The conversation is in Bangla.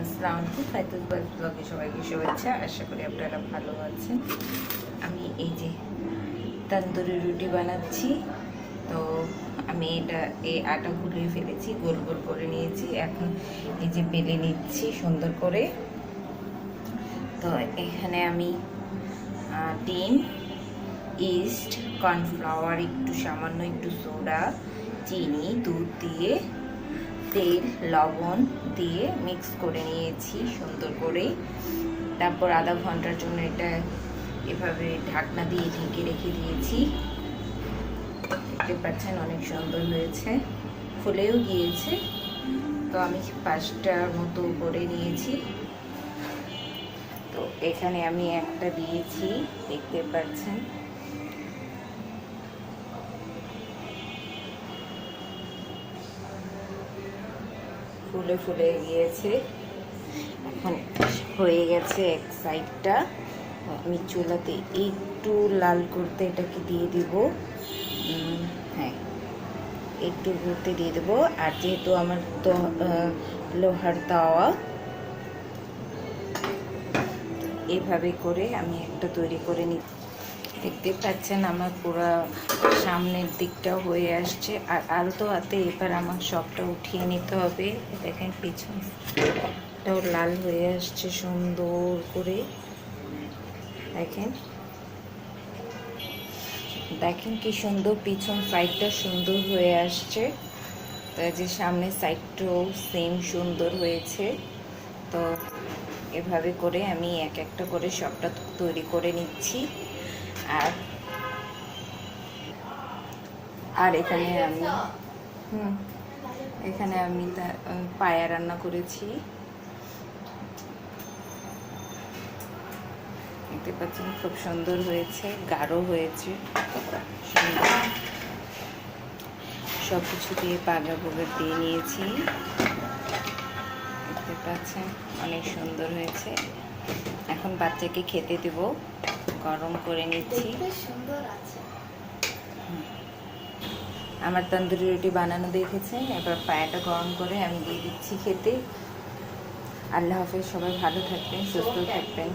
আসসালামু আলাইকুম ফাইতুল বাজ ব্লগে সবাইকে শুভেচ্ছা। আশা করি আপনারা ভালো আছেন। আমি এই যে তন্দুরি রুটি বানাচ্ছি, তো আমি এটা, এই আটা গুলিয়ে ফেলেছি, গোল গোল করে নিয়েছি। এখন এই যে বেলে নিচ্ছি সুন্দর করে। তো এখানে আমি ডিম, ইস্ট, কর্নফ্লাওয়ার, একটু সামান্য একটু সোডা, চিনি, দুধ দিয়ে তেল, লবণ দিয়ে মিক্স করে নিয়েছি সুন্দর করে। তারপর আধা ঘণ্টার জন্য এটা এভাবে ঢাকনা দিয়ে ঢেকে রেখে দিয়েছি। দেখতে পাচ্ছেন অনেক সুন্দর হয়েছে। ফুলেও গিয়েছে। তো আমি পাঁচটার মতো করে নিয়েছি। তো এখানে আমি একটা দিয়েছি, দেখতে পাচ্ছেন। ফুলে ফুলে গিয়েছে। এখন হয়ে গেছে এক সাইডটা। আমি চুলাতে একটু লাল করতে এটাকে দিয়ে দিব। হ্যাঁ একটু ঘুরতে দিয়ে দেবো। আর যেহেতু আমার তো লোহার তাওয়া, এভাবে করে আমি একটা তৈরি করে নি দেখতে পাচ্ছেন আমার পুরো সামনের দিকটা হয়ে আসছে। আর আলতো হাতে এবার আমার সবটা উঠিয়ে নিতে হবে। দেখেন পিছনটাও লাল হয়ে আসছে সুন্দর করে। দেখেন। দেখেন কি সুন্দর পিছন সাইডটা সুন্দর হয়ে আসছে। তো যে সামনের সাইডটাও সেম সুন্দর হয়েছে। তো এভাবে করে আমি এক একটা করে সবটা তৈরি করে নিচ্ছি। আর? আর এখানে আমি, হুম, এখানে আমি পায়া রান্না করেছি। দেখতে পাচ্ছেন খুব সুন্দর হয়েছে, গাঢ় হয়েছে। সব কিছু দিয়ে পাগা পোগা দিয়ে নিয়েছি। দেখতে পাচ্ছেন, অনেক সুন্দর হয়েছে। এখন বাচ্চাকে খেতে দেব। গরম করে নিচ্ছি। সুন্দর আমার তন্দুরি রুটি বানানো দেখেছেন এবার পায়াটা গরম করে আমি দিয়ে দিচ্ছি খেতে। আল্লাহ হাফেজ সবাই ভালো থাকবেন সুস্থ থাকবেন।